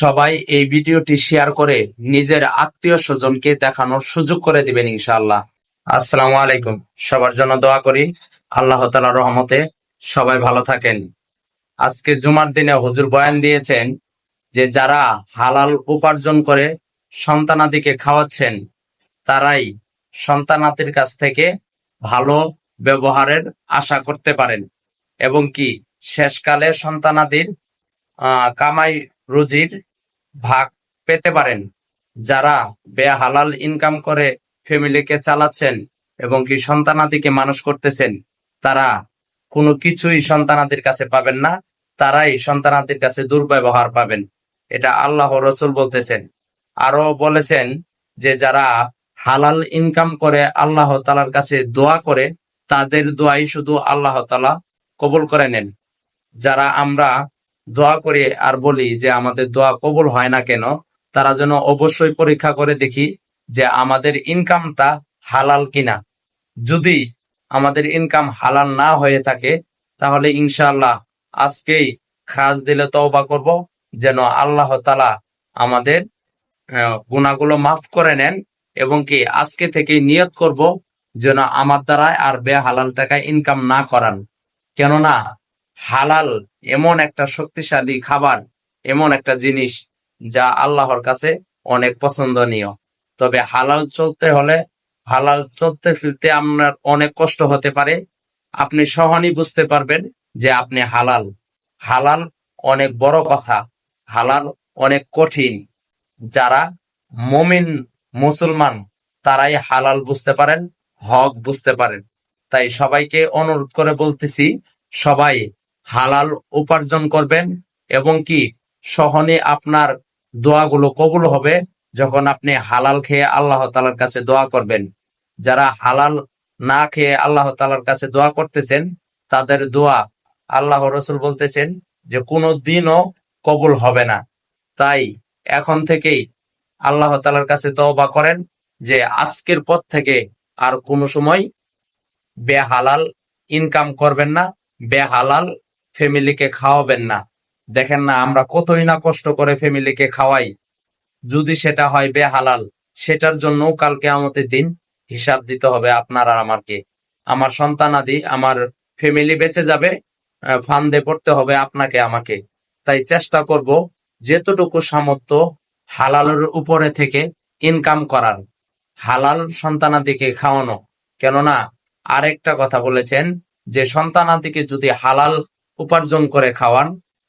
সবাই এই ভিডিওটি শেয়ার করে নিজের আত্মীয় স্বজনকে দেখানোর সুযোগ করে দিবেন ইনশাআল্লাহ। আসসালামু আলাইকুম। সবার জন্য দোয়া করি। আল্লাহ তালা রহমতে সবাই ভালো থাকেন। আজকে জুমার দিনে হুজুর বয়ান দিয়েছেন যে, যারা হালাল উপার্জন করে সন্তানাদিকে খাওয়াচ্ছেন, তারাই সন্তানাদির কাছ থেকে ভালো ব্যবহারের আশা করতে পারেন। এবং কি, শেষকালে সন্তানাদির কামাই রুজির ভাগ পেতে পারেন, যারা বেহালাল ইনকাম করে ফ্যামিলিকে চালাচ্ছেন এবং কি সন্তানাদিকে মানুষ করতেছেন, তারা কোনো কিছুই সন্তানাদির কাছে পাবেন না, তারাই সন্তানাদির কাছে দুর্ব্যবহার পাবেন। এটা আল্লাহ রসুল বলতেছেন। আরও বলেছেন যে যারা হালাল ইনকাম করে আল্লাহ তালার কাছে দোয়া করে, তাদের দোয়াই শুধু আল্লাহ তালা কবুল করে নেন। যারা আমরা দোয়া করি আর বলি যে আমাদের দোয়া কবুল হয় না কেন, তারা যেন অবশ্যই পরীক্ষা করে দেখি যে আমাদের ইনকামটা হালাল কিনা। যদি আমাদের ইনকাম হালাল না হয়ে থাকে, তাহলে ইনশাল্লাহ আজকেই খাস দিলে তওবা করব, যেন আল্লাহ তালা আমাদের গুনাহগুলো মাফ করে নেন এবং কি আজকে থেকে নিয়ত করব যেন আমার দ্বারা আর বেহালাল টাকায় ইনকাম না করান। কেননা হালাল, এমন একটা শক্তিশালী খাবার, এমন একটা জিনিস যা আল্লাহর কাছে অনেক পছন্দনীয়। তবে হালাল চলতে হলে, হালাল চলতে ফিরতে আপনার অনেক কষ্ট হতে পারে। আপনি সহনই বুঝতে পারবেন যে আপনি হালাল। হালাল অনেক বড় কথা, হালাল অনেক কঠিন। যারা মমিন, মুসলমান, তারাই হালাল বুঝতে পারেন, হক বুঝতে পারেন। তাই সবাইকে অনুরোধ করে বলতেছি, সবাই হালাল উপার্জন করবেন এবং কি সহনে আপনার দোয়াগুলো কবুল হবে যখন আপনি হালাল খেয়ে আল্লাহ তালার কাছে দোয়া করবেন। যারা হালাল না খেয়ে আল্লাহ তালার কাছে দোয়া করতেছেন, তাদের দোয়া আল্লাহ রসুল বলতেছেন যে, কোনো দিনও কবুল হবে না। তাই এখন থেকেই আল্লাহ তালার কাছে তওবা করেন যে, আজকের পর থেকে আর কোনো সময় বেহালাল ইনকাম করবেন না। বেহালাল ফ্যামিলিকে খাওয়াবেন না। দেখেন না, আমরা কতই না কষ্ট করে ফ্যামিলিকে খাওয়াই। যদি সেটা হয় বেহালাল, সেটার জন্য কালকে আমাদের দিন হিসাব দিতে হবে আপনার আর আমারকে। আমার সন্তানাদি আমার ফ্যামিলি বেঁচে যাবে ফান্দে পড়তে হবে আপনাকে, আমাকে। তাই চেষ্টা করব যেতটুকু সামর্থ্য হালালের উপরে থেকে ইনকাম করার। হালাল সন্তানাদিকে খাওয়ানো। কেননা, আরেকটা কথা বলেছেন যে সন্তানাদিকে যদি হালাল উপার্জন করে খাওয়ান,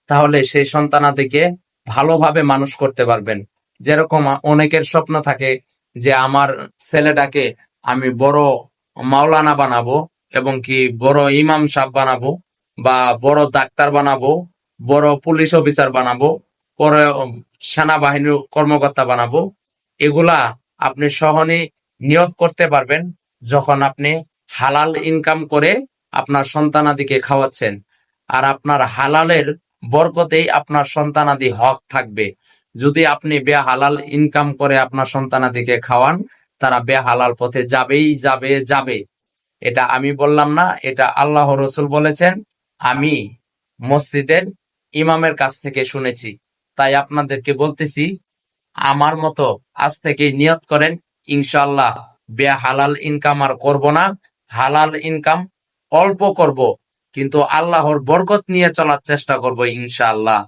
তাহলে সেই সন্তানাদিকে ভালোভাবে মানুষ করতে পারবেন। যেরকম অনেকের স্বপ্ন থাকে যে আমার ছেলেটাকে আমি বড় মাওলানা বানাবো এবং কি বড় ইমাম সাহেব বানাবো বা বড় ডাক্তার বানাবো, বড় পুলিশ অফিসার বানাবো, পরে সেনাবাহিনীর কর্মকর্তা বানাবো, এগুলা আপনি সহনে নিয়োগ করতে পারবেন যখন আপনি হালাল ইনকাম করে আপনার সন্তানাদিকে খাওয়াচ্ছেন। আর আপনার হালালের বরকতেই আপনার সন্তানাদি হক থাকবে। যদি আপনি বেহালাল ইনকাম করে আপনার সন্তানাদিকে খাওয়ান, তারা বেহালাল পথে যাবেই যাবে যাবে। এটা আমি বললাম না, এটা আল্লাহ রসুল বলেছেন, আমি মসজিদের ইমামের কাছ থেকে শুনেছি। তাই আপনাদেরকে বলতেছি, আমার মতো আজ থেকে নিয়ত করেন ইনশাল্লাহ বেহালাল ইনকাম আর করব না, হালাল ইনকাম অল্প করব। কিন্তু আল্লাহর বরকত নিয়ে চলার চেষ্টা করব ইনশাআল্লাহ।